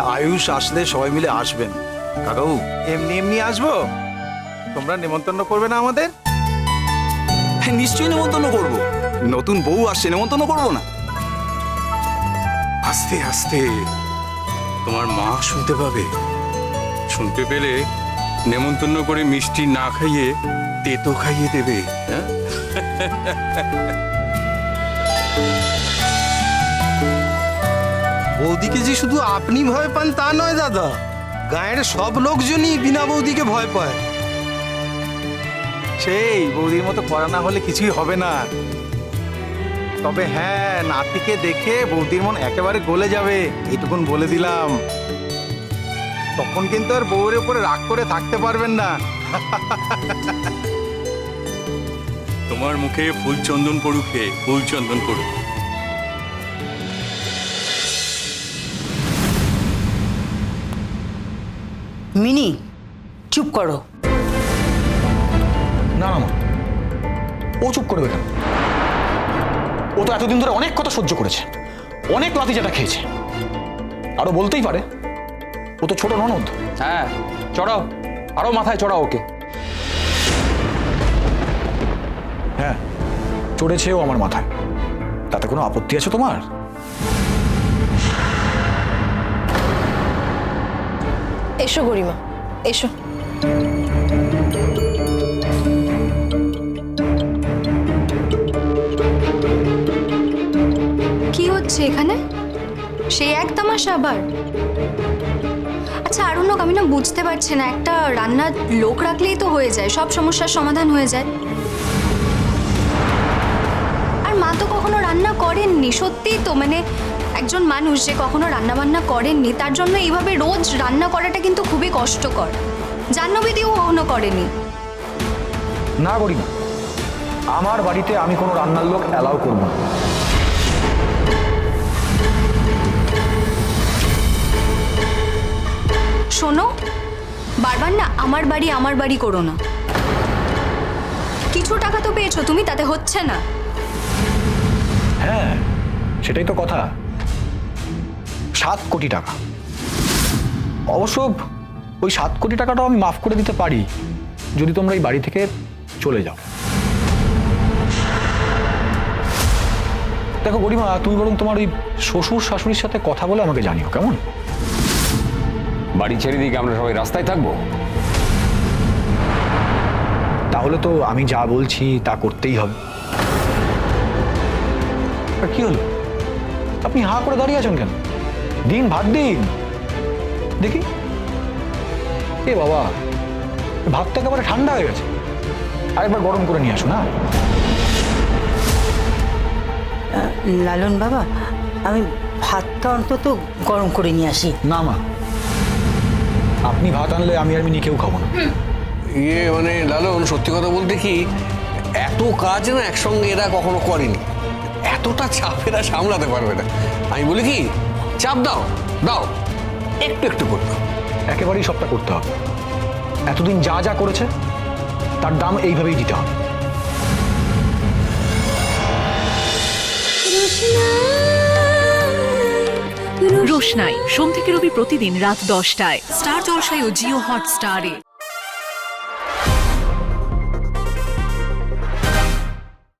আয়ুষ আসলে সবাই মিলে আসবেন। কাকাবু এমনি এমনি আসব? তোমরা নেমন্তন্ন করবে না আমাদের? হ্যাঁ নিশ্চয়ই নেমন্তন্ন করব। নতুন বউ আসছে নেমন্তন্ন করব না। আস্তে আস্তে। তোমার মা শুনতে পাবে। শুনতে পেলে নেমন্তন্ন করে মিষ্টি না খাইয়ে তেতো খাইয়ে দেবে। হ্যাঁ? বৌদিকে যে শুধু আপনি ভয় পান তা নয় দাদা। গায়ের সব লোকজনই বিনা বৌদিকে ভয় পায়। সেই বৌদির মতো করা না হলে কিছুই হবে না। তবে হ্যাঁ নাতিকে দেখে বৌদির মন একেবারে গলে যাবে এইটুকুন বলে দিলাম। তখন কিন্তু আর বউয়ের উপরে রাগ করে থাকতে পারবেন না। তোমার মুখে ফুল চন্দন পড়ুক হে ফুল চন্দন পড়ুক। মিনি চুপ করো। না না মা। ও চুপ করবে কেন? ও তো এতদিন ধরে অনেক কথা সহ্য করেছে অনেক লাথি চাটা খেয়েছে। আরও বলতেই পারে ও তো ছোট ননদ। হ্যাঁ চড়াও আরও মাথায় চড়াও ওকে। হ্যাঁ চড়েছেও আমার মাথায়। তাতে কোনো আপত্তি আছে তোমার? এসো গরিমা, এসো। কি হচ্ছে এখানে? সেই এক তামাশা আবার। আচ্ছা আরণ্যক, আমি না বুঝতে পারছি না, একটা রান্নার লোক রাখলেই তো হয়ে যায়, সব সমস্যার সমাধান হয়ে যায়। মা তো কখনো রান্না করেননি সত্যিই তো। মানে একজন মানুষ যে কখনো রান্না বান্না করেননি তার জন্য এইভাবে রোজ রান্না করাটা কিন্তু খুবই কষ্টকর। জাহ্নবীদিও কখনো করেনি। না করি না আমার বাড়িতে আমি কোনো রান্নার লোক অ্যালাউ করব না। শোনো বারবার না আমার বাড়ি আমার বাড়ি করো না। কিছু টাকা তো পেয়েছ তুমি তাতে হচ্ছে না। হ্যাঁ সেটাই তো কথা। সাত কোটি টাকা। অবশ্য ওই সাত কোটি টাকাটাও আমি মাফ করে দিতে পারি যদি তোমরা এই বাড়ি থেকে চলে যাও। দেখো গরিমা তুমি বরং তোমার ওই শ্বশুর শাশুড়ির সাথে কথা বলে আমাকে জানিও কেমন? বাড়ি ছেড়ে দিকে আমরা সবাই রাস্তায় থাকব? তাহলে তো আমি যা বলছি তা করতেই হবে। আর কি হলো? আপনি হাঁ করে দাঁড়িয়ে আছেন কেন? দিন ভাত দিন। দেখি। এ বাবা ভাতটা একেবারে ঠান্ডা হয়ে গেছে। আরেকবার গরম করে নিয়ে আসুন হ্যাঁ লালন বাবা আমি ভাতটা অন্তত গরম করে নিয়ে আসি। না মা। আপনি ভাত আনলে আমি আর মিনি কেউ খাব না। ইয়ে মানে লালন সত্যি কথা বলতে কি এত কাজ না একসঙ্গে এরা কখনো করেনি। এতটা চাপ এরা সামলাতে পারবে না। আমি বলি কি চাপ দাও দাও। একটু একটু করে দাও একেবারেই সবটা করতে হবে। এতদিন যা যা করেছে তার দাম এইভাবেই দিতে হবে। রোশনাই সোম থেকে রবি প্রতিদিন রাত দশটায়। স্টার জলসায় ও জিও হটস্টারে।